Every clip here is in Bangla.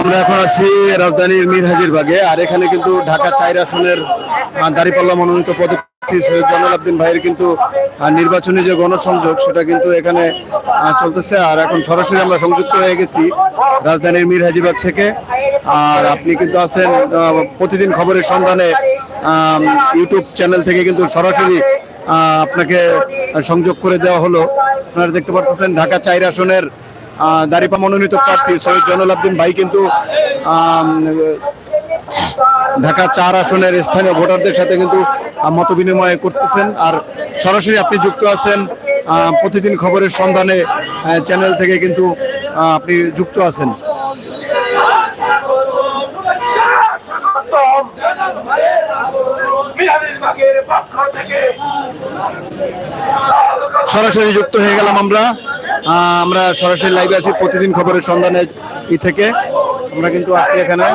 আমরা এখন আছি রাজধানীর মিরহাজির বাগে, আর এখানে কিন্তু ঢাকা চাইর আসনের দাঁড়িপাল্লা মনোনীত পদপ্রার্থী সৈয়দ জানাল আবদিন ভাইয়ের কিন্তু নির্বাচনী যে গণসংযোগ, সেটা কিন্তু এখানে চলতেছে। আর এখন সরাসরি আমরা সংযুক্ত হয়ে গেছি রাজধানীর মিরহাজিবাগ থেকে। আর আপনি কিন্তু আছেন প্রতিদিন খবরের সন্ধানে ইউটিউব চ্যানেল থেকে কিন্তু সরাসরি আপনাকে সংযোগ করে দেওয়া হলো। আপনারা দেখতে পাচ্ছেন ঢাকা চাইর আসনের দাঁড়িপা মনোনীত প্রার্থী সৈয়দ জয়নুল আবদিন ভাই কিন্তু ঢাকা চার আসনের স্থানীয় ভোটারদের সাথে কিন্তু মত বিনিময় করতেছেন। আর সরাসরি আপনি যুক্ত আছেন প্রতিদিন খবরের সন্ধানে চ্যানেল থেকে কিন্তু আপনি যুক্ত আছেন। সরাসরি যুক্ত হয়ে গেলাম আমরা। আমরা সরাসরি লাইভে আছি প্রতিদিন খবরের সন্ধানে ই থেকে। আমরা কিন্তু আছি এখানে।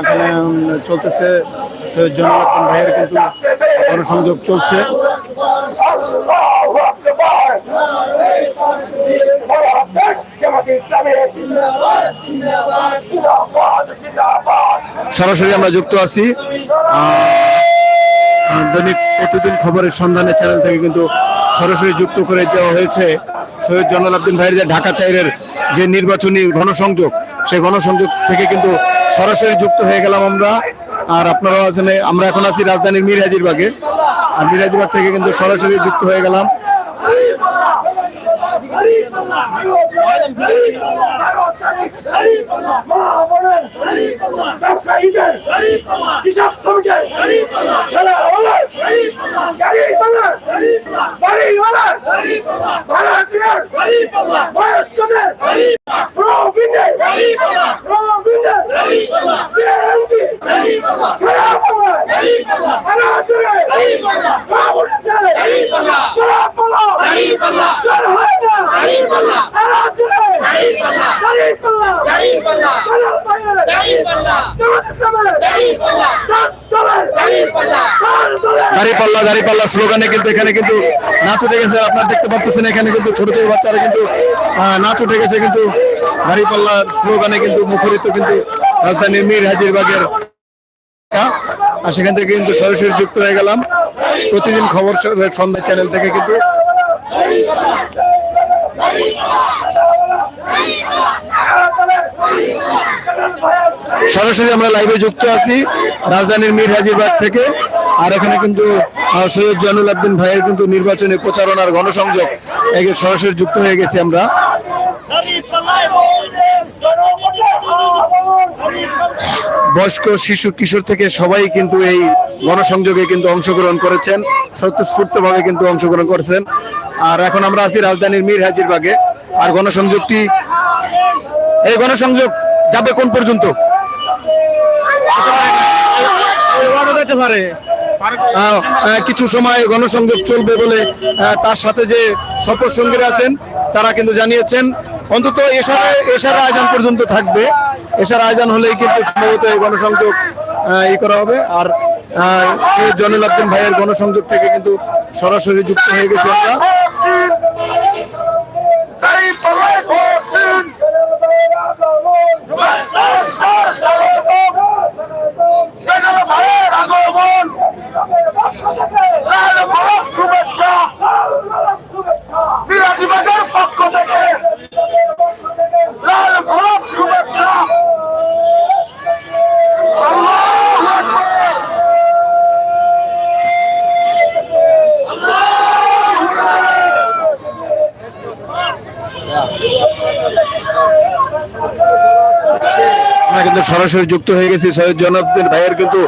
এখানে চলতেছে সৈয়দ ভাইয়ের কিন্তু গণসংযোগ চলছে। সরাসরি আমরা যুক্ত আছি। দৈনিক প্রতিদিন খবরের সন্ধানে চ্যানেল থেকে কিন্তু সরাসরি যুক্ত করে দেওয়া হয়েছে সৈয়দ জয়নুল আবদিন ভাইয়ের যে ঢাকা চাইরের যে নির্বাচনী গণসংযোগ সেই গণসংযোগ থেকে কিন্তু সরাসরি যুক্ত হয়ে গেলাম আমরা আর আপনারাও আছেন আমরা এখন আছি রাজধানীর মিরহাজির বাগে আর মিরহাজিবাগ থেকে কিন্তু সরাসরি যুক্ত হয়ে গেলাম ব্যবসায়ীদের কৃষক শ্রমিকের খেলা ওলার গাড়ি ওলার বাড়ি বয়স্কদের প্রবীণদের প্রবীণদের সারা বাংলায় পালা চল হয় না সারা জুড়ে গাড়ি পাল্লা কালার পায়ের জামাত ইসলামের দশ দলের চার দলের। দাড়ি পাল্লা দাড়ি পাল্লা স্লোগানে কিন্তু এখানে কিন্তু নাচ উঠে গেছে আপনারা দেখতে পাচ্ছেন এখানে কিন্তু ছোট ছোট বাচ্চারা কিন্তু নাচ উঠে গেছে কিন্তু দাড়ি পাল্লার স্লোগানে কিন্তু মুখরিত কিন্তু রাজধানীর মীর হাজির বাগের আর সেখান থেকে কিন্তু সরাসরি যুক্ত হয়ে গেলাম। প্রতিদিন খবর সন্ধ্যা চ্যানেল থেকে কিন্তু সরাসরি আমরা লাইভে যুক্ত আছি, রাজধানীর মীর হাজিরবাগ থেকে। আর এখানে কিন্তু সৈয়দ জানুল আবদিন ভাইয়ের কিন্তু নির্বাচনী প্রচারণার গণসংযোগ। একে সরাসরি যুক্ত হয়ে গেছি আমরা। বয়স্ক, শিশু, কিশোর থেকে সবাই কিন্তু এই গণসংযোগে কিন্তু অংশগ্রহণ করেছেন স্বতঃস্ফূর্ত ভাবে কিন্তু অংশগ্রহণ করেছেন। আর এখন আমরা আছি রাজধানীর মীর হাজিরবাগে। আর গণসংযোগটি, এই গণসংযোগ যাবে কোন পর্যন্ত? কিছু সময় গণসংযোগ চলবে বলে তার সাথে যে সফর সঙ্গীরা আছেন, তারা কিন্তু জানিয়েছেন, অন্তত এশারা এশারা আয়োজন পর্যন্ত থাকবে। এশার আয়োজন হলেই কিন্তু সম্ভবত এই গণসংযোগ ই করা হবে। আর সৈয়দ জনুল আবদিন ভাইয়ের গণসংযোগ থেকে কিন্তু সরাসরি যুক্ত হয়ে গেছে আমরা গাড়ি পাল্লায় ভোট দিন সেখানে ভাইয়ের আগমন লাল গোলাপ কিন্তু সরাসরি যুক্ত হয়ে গেছি সৈয়দ জনাবুদ্দিন ভাইয়ের কিন্তু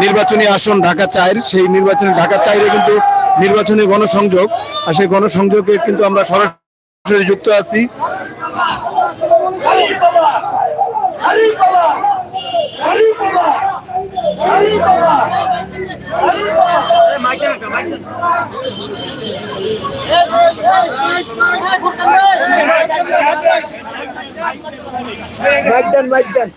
নির্বাচনী আসন ঢাকা চায়ের সেই নির্বাচনী ঢাকা চাইরে কিন্তু নির্বাচনী গণসংযোগ। আর সেই গণসংযোগে কিন্তু আমরা সরাসরি যুক্ত আছি। মাইক দেন মাইক দেন।